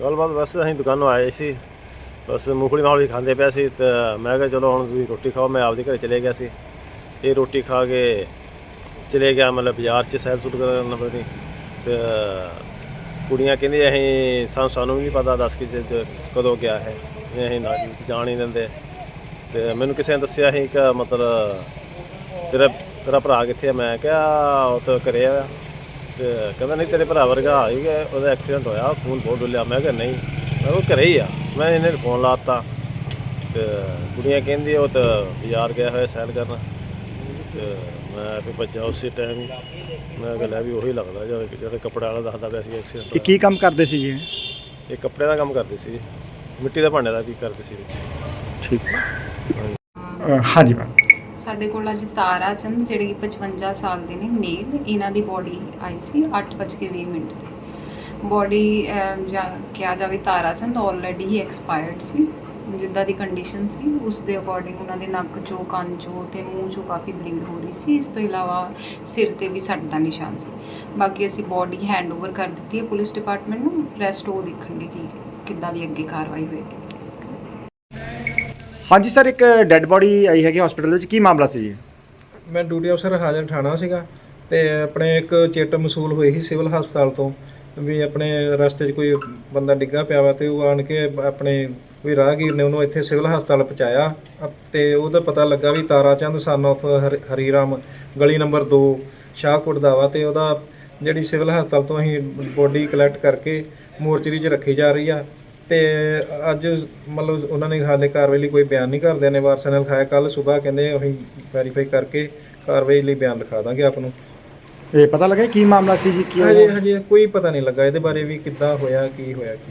ਗੱਲਬਾਤ ਬਸ ਅਸੀਂ ਦੁਕਾਨੋਂ ਆਏ ਸੀ। ਬਸ ਮੂੰਗਫਲੀ ਮਾਹੌਲੀ ਖਾਂਦੇ ਪਿਆ ਸੀ ਤੇ ਮੈਂ ਕਿਹਾ ਚਲੋ ਹੁਣ ਤੁਸੀਂ ਰੋਟੀ ਖਾਓ, ਮੈਂ ਆਪਦੇ ਘਰੇ ਚਲੇ ਗਿਆ ਸੀ। ਇਹ ਰੋਟੀ ਖਾ ਕੇ ਚਲੇ ਗਿਆ, ਮਤਲਬ ਬਾਜ਼ਾਰ 'ਚ ਸੈਰ ਸੁਟ ਕਰਨ ਪਤਾ ਨਹੀਂ ਤੇ ਕੁੜੀਆਂ ਕਹਿੰਦੀ ਅਸੀਂ ਸਾਨੂੰ ਸਾਨੂੰ ਵੀ ਨਹੀਂ ਪਤਾ ਦੱਸ ਕੇ ਜ- ਕਦੋਂ ਗਿਆ ਹੈ ਇਹ ਅਸੀਂ ਨਾ ਜਾਣ ਹੀ ਦਿੰਦੇ। ਤੇ ਮੈਨੂੰ ਕਿਸੇ ਨੇ ਦੱਸਿਆ ਸੀ ਕਿ ਮਤਲਬ ਤੇਰਾ ਤੇਰਾ ਭਰਾ ਕਿੱਥੇ ਆ? ਮੈਂ ਕਿਹਾ ਉਹ ਤਾਂ ਘਰੇ ਆ। ਤੇ ਕਹਿੰਦਾ ਨਹੀਂ ਤੇਰੇ ਭਰਾ ਵਰਗਾ ਆ ਹੀ ਗਿਆ ਉਹਦਾ ਐਕਸੀਡੈਂਟ ਹੋਇਆ ਖੂਨ ਬਹੁਤ ਡੁੱਲਿਆ। ਮੈਂ ਕਿਹਾ ਨਹੀਂ। ਮੈਂ ਉਹ ਘਰੇ ਹੀ ਆ। ਮੈਂ ਇਹਨੇ ਫੋਨ ਲਾਤਾ ਤੇ ਕੁੜੀਆਂ ਕਹਿੰਦੀ ਉਹ ਤਾਂ ਬਾਜ਼ਾਰ ਗਿਆ ਹੋਇਆ ਸੈਰ ਕਰਨ। ਤੇ ਮੈਂ ਫਿਰ ਭੱਜਾ ਉਸੇ ਟਾਈਮ ਹੀ। ਮੈਂ ਕਿਹਾ ਲੈ ਵੀ ਉਹੀ ਲੱਗਦਾ ਜਿਹੜਾ ਜਿਹੜਾ ਕੱਪੜਾ ਵਾਲਾ ਦੱਸਦਾ ਪਿਆ ਸੀ ਇਹ ਐਕਸੀਡੈਂਟ ਕੀ ਕੰਮ ਕਰਦੇ ਸੀ ਜੀ ਇਹ? ਕੱਪੜੇ ਦਾ ਕੰਮ ਕਰਦੇ ਸੀ ਮਿੱਟੀ ਦਾ ਭਾਂਡੇ ਦਾ ਵੀ ਕਰਦੇ ਸੀ ਵਿੱਚ। ਠੀਕ। ਹਾਂਜੀ। ਮੈਮ ਸਾਡੇ ਕੋਲ ਅੱਜ ਤਾਰਾ ਚੰਦ, ਜਿਹੜੇ ਕਿ 55 ਸਾਲ ਦੇ ਨੇ ਮੇਲ ਇਹਨਾਂ ਦੀ ਬੋਡੀ ਆਈ ਸੀ 8:20 ਮਿੰਟ ਤੇ। ਬੋਡੀ ਕਿਹਾ ਜਾਵੇ ਤਾਰਾ ਚੰਦ ਆਲਰੇਡੀ ਹੀ ਐਕਸਪਾਇਰਡ ਸੀ। ਜਿੱਦਾਂ ਦੀ ਕੰਡੀਸ਼ਨ ਸੀ, ਉਸ ਦੇ ਅਕੋਰਡਿੰਗ ਉਹਨਾਂ ਦੇ ਨੱਕ ਚੋਂ, ਕੰਨ ਚੋਂ ਤੇ ਮੂੰਹ ਚੋਂ ਕਾਫੀ ਬਲੀਡ ਹੋ ਰਹੀ ਸੀ। ਇਸ ਤੋਂ ਇਲਾਵਾ ਸਿਰ ਤੇ ਵੀ ਸੱਟ ਦਾ ਨਿਸ਼ਾਨ ਸੀ। ਬਾਕੀ ਅਸੀਂ ਬੋਡੀ ਹੈਂਡਓਵਰ ਕਰ ਦਿੱਤੀ ਹੈ ਪੁਲਿਸ ਡਿਪਾਰਟਮੈਂਟ ਨੂੰ ਰੈਸਟ ਉਹ ਦੇਖਣਗੇ ਕਿ ਕਿੱਦਾਂ ਦੀ ਅੱਗੇ ਕਾਰਵਾਈ ਹੋਏਗੀ। ਹਾਂਜੀ ਸਰ, ਇੱਕ ਡੈੱਡ ਬੋਡੀ ਆਈ ਹੈਗੀ ਹਸਪੀਟਲ ਵਿੱਚ। ਕੀ ਮਾਮਲਾ ਸੀ ਜੀ? ਮੈਂ ਡਿਊਟੀ ਅਫਸਰ ਹਾਜ਼ਰ ਠਾਣਾ ਸੀਗਾ ਤੇ ਆਪਣੇ ਇੱਕ ਚਿੱਟ ਮਸੂਲ ਹੋਈ ਸੀ ਸਿਵਲ ਹਸਪਤਾਲ ਤੋਂ ਵੀ ਆਪਣੇ ਰਸਤੇ 'ਚ ਕੋਈ ਬੰਦਾ ਡਿੱਗਾ ਪਿਆ ਵਾ ਤੇ ਉਹ ਆਣ ਕੇ ਆਪਣੇ ਕੋਈ ਰਾਹਗੀਰ ਨੇ ਉਹਨੂੰ ਇੱਥੇ ਸਿਵਲ ਹਸਪਤਾਲ ਪਹੁੰਚਾਇਆ। ਅਪ- ਤੇ ਉਹਦਾ ਪਤਾ ਲੱਗਾ ਵੀ ਤਾਰਾ ਚੰਦ ਸਨ of ਹਰੀ ਰਾਮ ਗਲੀ ਨੰਬਰ 2 ਸ਼ਾਹਕੋਟ ਦਾ ਵਾ ਤੇ ਉਹਦਾ ਜਿਹੜੀ ਸਿਵਲ ਹਸਪਤਾਲ ਤੋਂ ਅਸੀਂ ਬੋਡੀ ਕਲੈਕਟ ਕਰਕੇ ਮੋਰਚਰੀ 'ਚ ਰੱਖੀ ਜਾ ਰਹੀ ਆ। ਤੇ ਅੱਜ ਮਤਲਬ ਉਹਨਾਂ ਨੇ ਹਾਲੇ ਕਾਰਵਾਈ ਲਈ ਕੋਈ ਬਿਆਨ ਨਹੀਂ ਕਰਦਿਆਂ ਨੇ ਵਾਰਸਾਂ ਨਾਲ ਲਿਖਾਇਆ ਕੱਲ ਸਵੇਰ ਕਹਿੰਦੇ ਅਸੀਂ ਵੈਰੀਫਾਈ ਕਰਕੇ ਕਾਰਵਾਈ ਲਈ ਬਿਆਨ ਲਿਖਾ ਦਾਂਗੇ ਆਪ ਨੂੰ। ਇਹ ਪਤਾ ਲੱਗਾ ਕੀ ਮਾਮਲਾ ਸੀ ਜੀ ਕੀ ਹਜੇ ਹਜੇ ਕੋਈ ਪਤਾ ਨਹੀਂ ਲੱਗਾ ਇਹਦੇ ਬਾਰੇ ਵੀ ਕਿੱਦਾਂ ਹੋਇਆ ਕੀ ਹੋਇਆ ਕੀ